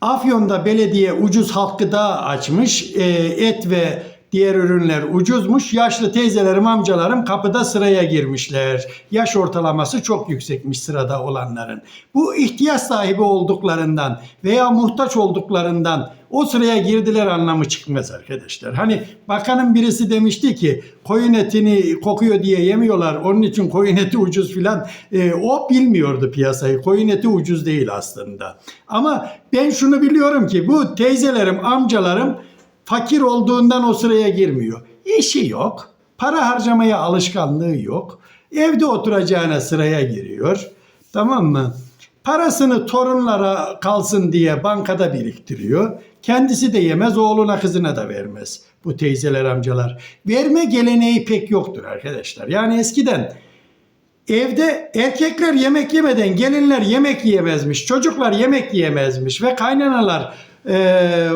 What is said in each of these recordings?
Afyon'da belediye ucuz halk gıda açmış. Ee, et ve diğer ürünler ucuzmuş. Yaşlı teyzelerim, amcalarım kapıda sıraya girmişler. Yaş ortalaması çok yüksekmiş sırada olanların. Bu ihtiyaç sahibi olduklarından veya muhtaç olduklarından o sıraya girdiler anlamı çıkmaz arkadaşlar. Hani bakanın birisi demişti ki koyun etini kokuyor diye yemiyorlar. Onun için koyun eti ucuz filan. Ee, o bilmiyordu piyasayı. Koyun eti ucuz değil aslında. Ama ben şunu biliyorum ki bu teyzelerim, amcalarım fakir olduğundan o sıraya girmiyor. İşi yok. Para harcamaya alışkanlığı yok. Evde oturacağına sıraya giriyor. Tamam mı? Parasını torunlara kalsın diye bankada biriktiriyor. Kendisi de yemez, oğluna kızına da vermez. Bu teyzeler, amcalar. Verme geleneği pek yoktur arkadaşlar. Yani eskiden Evde erkekler yemek yemeden gelinler yemek yiyemezmiş, çocuklar yemek yiyemezmiş ve kaynanalar e,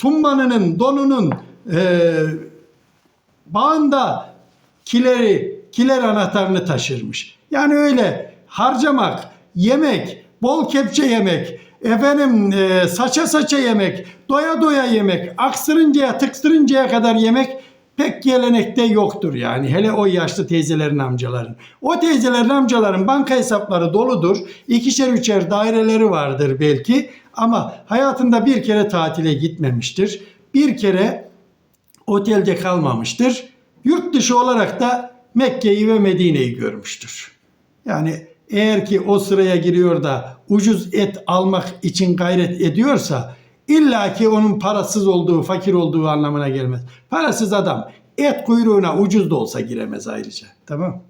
tumbanının, donunun e, bağında kileri, kiler anahtarını taşırmış. Yani öyle harcamak, yemek, bol kepçe yemek, efendim e, saça saça yemek, doya doya yemek, aksırıncaya tıksırıncaya kadar yemek pek gelenekte yoktur yani. Hele o yaşlı teyzelerin amcaların. O teyzelerin amcaların banka hesapları doludur. İkişer üçer daireleri vardır belki. Ama hayatında bir kere tatile gitmemiştir. Bir kere otelde kalmamıştır. Yurt dışı olarak da Mekke'yi ve Medine'yi görmüştür. Yani eğer ki o sıraya giriyor da ucuz et almak için gayret ediyorsa illa ki onun parasız olduğu, fakir olduğu anlamına gelmez. Parasız adam et kuyruğuna ucuz da olsa giremez ayrıca. Tamam